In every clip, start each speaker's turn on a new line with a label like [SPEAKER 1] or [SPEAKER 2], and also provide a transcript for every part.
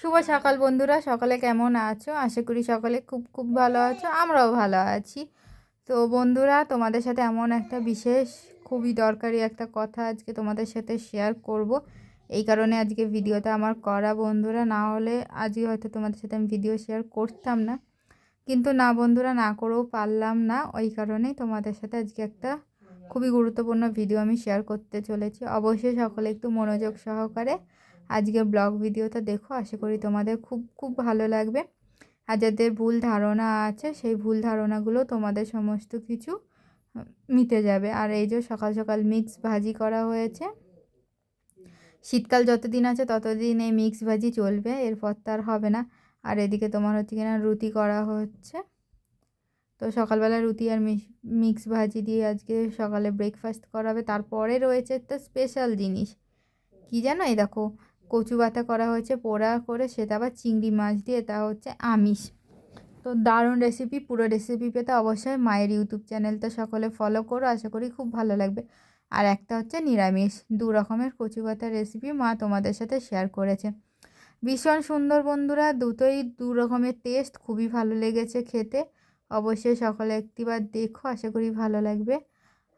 [SPEAKER 1] শুভ সকাল বন্ধুরা, সকালে কেমন আছো? আশা করি সকালে খুব খুব ভালো আছো, আমরাও ভালো আছি। তো বন্ধুরা, তোমাদের সাথে এমন একটা বিশেষ, খুবই দরকারি একটা কথা আজকে তোমাদের সাথে শেয়ার করব। এই কারণে আজকে ভিডিওটা আমার করা বন্ধুরা, না হলে আজকে হয়তো তোমাদের সাথে আমি ভিডিও শেয়ার করতাম না। কিন্তু না বন্ধুরা, না করেও পারলাম না, ওই কারণেই তোমাদের সাথে আজকে একটা খুবই গুরুত্বপূর্ণ ভিডিও আমি শেয়ার করতে চলেছি। অবশ্যই সকলে একটু মনোযোগ সহকারে আজকের ব্লগ ভিডিওটা দেখো, আশা করি তোমাদের খুব খুব ভালো লাগবে। আর যাদের ভুল ধারণা আছে, সেই ভুল ধারণাগুলো তোমাদের সমস্ত কিছু মিটে যাবে। আর এই যে সকাল সকাল মিক্স ভাজি করা হয়েছে। শীতকাল যতদিন আছে, ততদিন এই মিক্স ভাজি চলবে, এরপর তার হবে না। আর এদিকে তোমার হচ্ছে কিনা রুটি করা হচ্ছে। তো সকালবেলা রুটি আর মিক্স ভাজি দিয়ে আজকে সকালে ব্রেকফাস্ট করাবে। তারপরে রয়েছে একটা স্পেশাল জিনিস। কি জানো এই দেখো কচু বাতা করা হয়েছে, পোড়া করে সেটা আবার চিংড়ি মাছ দিয়ে, তা হচ্ছে আমিষ। তো দারুণ রেসিপি পুরো রেসিপি পেতে অবশ্যই মায়ের ইউটিউব চ্যানেলটা সকলে ফলো করো, আশা করি খুব ভালো লাগবে। আর একটা হচ্ছে নিরামিষ, দু রকমের কচু পাতার রেসিপি মা তোমাদের সাথে শেয়ার করেছে। ভীষণ সুন্দর বন্ধুরা, দুটোই দু রকমের টেস্ট খুবই ভালো লেগেছে খেতে। অবশ্যই সকলে একটিবার দেখো, আশা করি ভালো লাগবে।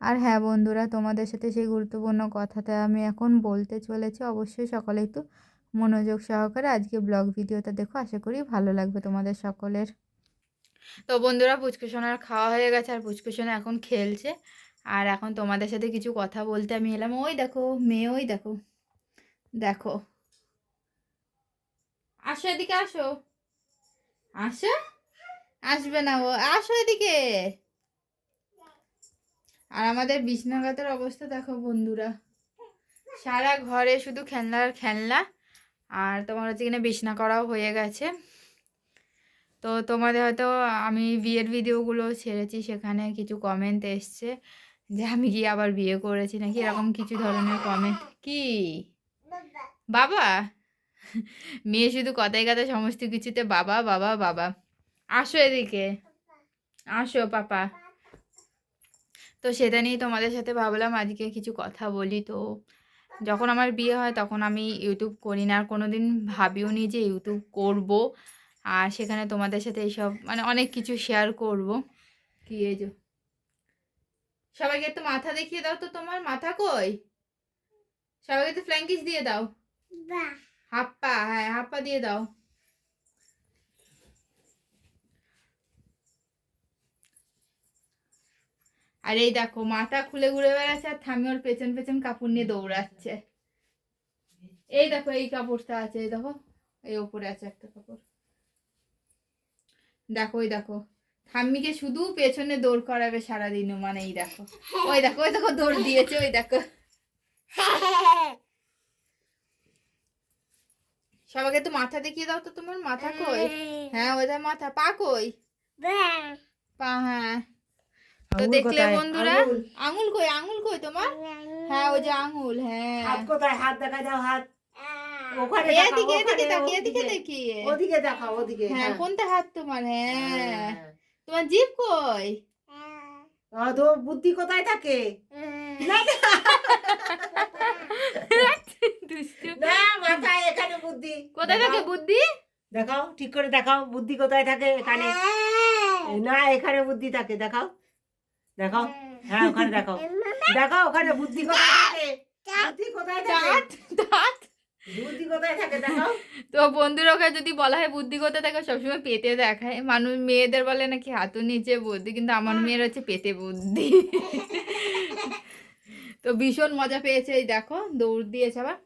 [SPEAKER 1] আর হ্যাঁ বন্ধুরা, তোমাদের সাথে সেই গুরুত্বপূর্ণ কথাটা আমি এখন বলতে চলেছি। অবশ্যই সকলে একটু মনোযোগ সহকারে আজকে ব্লগ ভিডিওটা দেখো। আশা করি ভালো লাগবে তোমাদের সকলের। তো বন্ধুরা পুচকুসোনার খাওয়া হয়ে গেছে আর পুচকুসোনা এখন খেলছে। আর এখন তোমাদের সাথে কিছু কথা বলতে আমি এলাম। ওই দেখো, মেয়ে ওই দেখো দেখো। আসো এদিকে, আসো। আসো? আসবে না ও, আসো এদিকে। আর আমাদের বিছনাগাতের অবস্থা দেখো বন্ধুরা। সারা ঘরে শুধু খেলনার খেলনা, আর তোমার হচ্ছে কিনা বিছনা করাও হয়ে গেছে। তো তোমাদের হয়তো আমি বিয়ের ভিডিওগুলো ছেড়েছি, সেখানে কিছু কমেন্ট এসছে যে আমি কি আবার বিয়ে করেছি নাকি, এরকম কিছু ধরনের কমেন্ট কি? বাবা? মেয়ে শুধু কথায় কথায় সমস্ত কিছুতে বাবা বাবা বাবা। আসো এদিকে। আসো, পাপা। তো সেটা নিয়ে তোমাদের সাথে ভাবলাম আজকে কিছু কথা বলি। তো যখন আমার বিয়ে হয় তখন আমি ইউটিউব করি না আর কোনো দিন ভাবিও নি যে ইউটিউব করব। আর সেখানে তোমাদের সাথে এইসব মানে অনেক কিছু শেয়ার করব। কি এই যে সবাইকে একটু মাথা দেখিয়ে দাও তো তোমার মাথা কই? সবাইকে একটু ফ্ল্যাঙ্কিস দিয়ে দাও। হাপ্পা হ্যাঁ হাপ্পা দিয়ে দাও। আর এই দেখো মাথা খুলে ঘুরে বেড়াচ্ছে আর থামি ওর পেছন পেছন কাপড় নিয়ে দৌড়াচ্ছে। এই দেখো এই কাপড়টা আছে এই দেখো এই ওপরে আছে একটা কাপড়। দেখো ওই দেখো ঠাম্মিকে শুধু পেছনে দৌড় করাবে সারাদিন মানে এই দেখো। ওই দেখো ওই দেখো দৌড় দিয়েছে ওই দেখো। সবাইকে তো মাথা দেখিয়ে দাও তো তোমার মাথা কই? হ্যাঁ। ওইটা মাথা পা কই? পা হ্যাঁ। তো দেখলে বন্ধুরা? আঙুল। কই? আঙুল কই তোমার? হ্যাঁ ওই যে আঙুল হ্যাঁ।
[SPEAKER 2] হাত কোথায়? হাত দেখা যাও হাত। ওখানে
[SPEAKER 1] এদিকে এদিকে তাকিয়ে এদিকে
[SPEAKER 2] ওদিকে। ওদিকে দেখাও ওদিকে।
[SPEAKER 1] হ্যাঁ। কোনটা হাত তোমার? হ্যাঁ। তোমার জিভ কই?
[SPEAKER 2] তো বুদ্ধি কোথায় থাকে? না, মাথায় এখানে বুদ্ধি।
[SPEAKER 1] কোথায় থাকে বুদ্ধি?
[SPEAKER 2] দেখাও ঠিক করে দেখাও বুদ্ধি কোথায় থাকে এখানে? না এখানে বুদ্ধি থাকে দেখাও। দেখাও হ্যাঁ। ওখানে দেখাও দেখাও ওখানে বুদ্ধি কোথায় থাকে? বুদ্ধি কোথায় থাকে? বুদ্ধি কোথায় থাকে দেখাও
[SPEAKER 1] তো বন্ধুরা ওকে যদি বলা হয় বুদ্ধি করতে থাকে সবসময় পেতে দেখায়। মানুষ মেয়েদের বলে নাকি হাতু নিচে বুদ্ধি কিন্তু আমার মেয়ের হচ্ছে পেতে বুদ্ধি। তো ভীষণ মজা পেয়েছে এই দেখো দৌড় দিয়েছে আবার।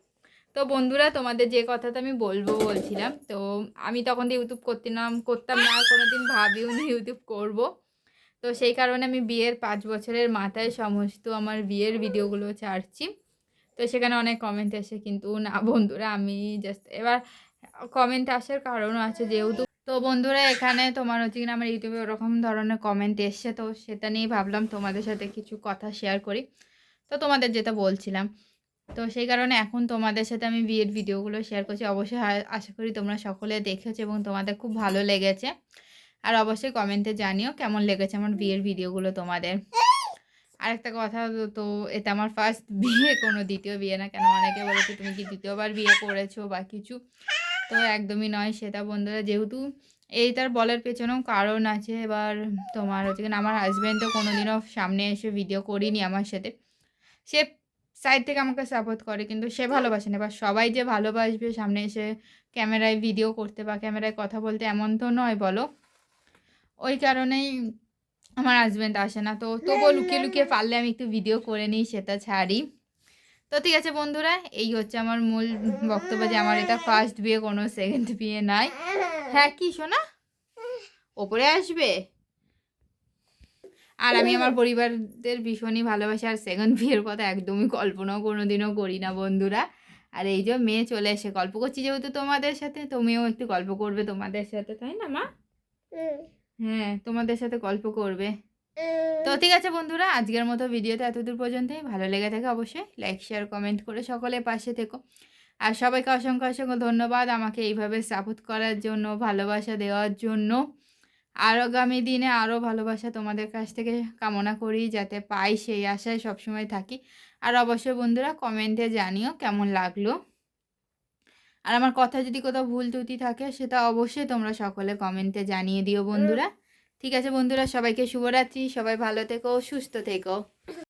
[SPEAKER 1] তো বন্ধুরা তোমাদের যে কথাটা আমি বলব বলছিলাম তো আমি তখন দিয়ে ইউটিউব করতাম করতাম না কোনোদিন ভাবিও নি ইউটিউব করব। তো সেই কারণে আমি বিয়ের পাঁচ বছরের মাথায় সমস্ত আমার বিয়ের ভিডিওগুলো ছাড়ছি। তো সেখানে অনেক কমেন্ট এসে কিন্তু না বন্ধুরা, আমি জাস্ট এবার কমেন্ট আসার কারণও আছে যেহেতু। তো বন্ধুরা, এখানে তোমার হচ্ছে কিনা আমার ইউটিউবে ওরকম ধরনের কমেন্ট এসছে, তো সেটা নিয়ে ভাবলাম তোমাদের সাথে কিছু কথা শেয়ার করি। তো তোমাদের যেটা বলছিলাম, তো সেই কারণে এখন তোমাদের সাথে আমি বিয়ের ভিডিওগুলো শেয়ার করছি। অবশ্যই আশা করি তোমরা সকলে দেখেছ এবং তোমাদের খুব ভালো লেগেছে। আর অবশ্যই কমেন্টে জানিও কেমন লেগেছে আমার বিয়ের ভিডিওগুলো তোমাদের। আর একটা কথা তো- এটা আমার ফার্স্ট বিয়ে, কোনো দ্বিতীয় বিয়ে না। কেন অনেকে বলেছে, তুমি কি দ্বিতীয়বার বিয়ে করেছ বা কিছু? তো একদমই নয় সেটা বন্ধুরা, যেহেতু এইটার বলার পেছনেও কারণ আছে। এবার তোমার হচ্ছে কিনা আমার হাজব্যান্ড তো কোনোদিনও সামনে এসে ভিডিও করিনি আমার সাথে। সে সাইড থেকে আমাকে সাপোর্ট করে, কিন্তু সে ভালোবাসে না। এবার সবাই যে ভালোবাসবে, সামনে এসে ক্যামেরায় ভিডিও করতে বা ক্যামেরায় কথা বলতে এমন তো নয়, বলো। ওই কারণেই আমার হাজব্যান্ড আসে না। তো তবুও লুকিয়ে লুকিয়ে পারলে আমি একটু ভিডিও করে নিই, সেটা ছাড়ি। তো ঠিক আছে বন্ধুরা, এই হচ্ছে আমার মূল বক্তব্য যে আমার এটা ফার্স্ট বিয়ে, কোনো সেকেন্ড বিয়ে নাই। হ্যাঁ কি শোনা ওপরে আসবে? আর আমি আমার পরিবারদের ভীষণই ভালোবাসি, আর সেকেন্ড বিয়ের কথা একদমই কল্পনাও কোনোদিনও করি না বন্ধুরা। আর এই যে মেয়ে চলে এসে গল্প করছি যেহেতু তোমাদের সাথে, তুমিও একটু গল্প করবে তোমাদের সাথে, তাই না মা? হ্যাঁ তোমাদের সাথে গল্প করবে। তো ঠিক আছে বন্ধুরা আজকের মতো ভিডিওটা এতদূর পর্যন্তই। ভালো লেগে থাকে অবশ্যই। লাইক শেয়ার কমেন্ট করে সকলে পাশে থেকো। আর সবাইকে অসংখ্য অসংখ্য ধন্যবাদ আমাকে এইভাবে সাপোর্ট করার জন্য ভালোবাসা দেওয়ার জন্য। আর আগামী দিনে আরও ভালোবাসা তোমাদের কাছ থেকে কামনা করি যাতে পাই সেই আশায় সবসময় থাকি। আর অবশ্যই বন্ধুরা কমেন্টে জানিও কেমন লাগল। আর আমার কথা যদি কোথাও ভুল ত্রুটি থাকে সেটা অবশ্যই তোমরা সকলে কমেন্টে জানিয়ে দিও বন্ধুরা। ঠিক আছে বন্ধুরা সবাইকে শুভরাত্রি সবাই ভালো থেকো সুস্থ থেকো।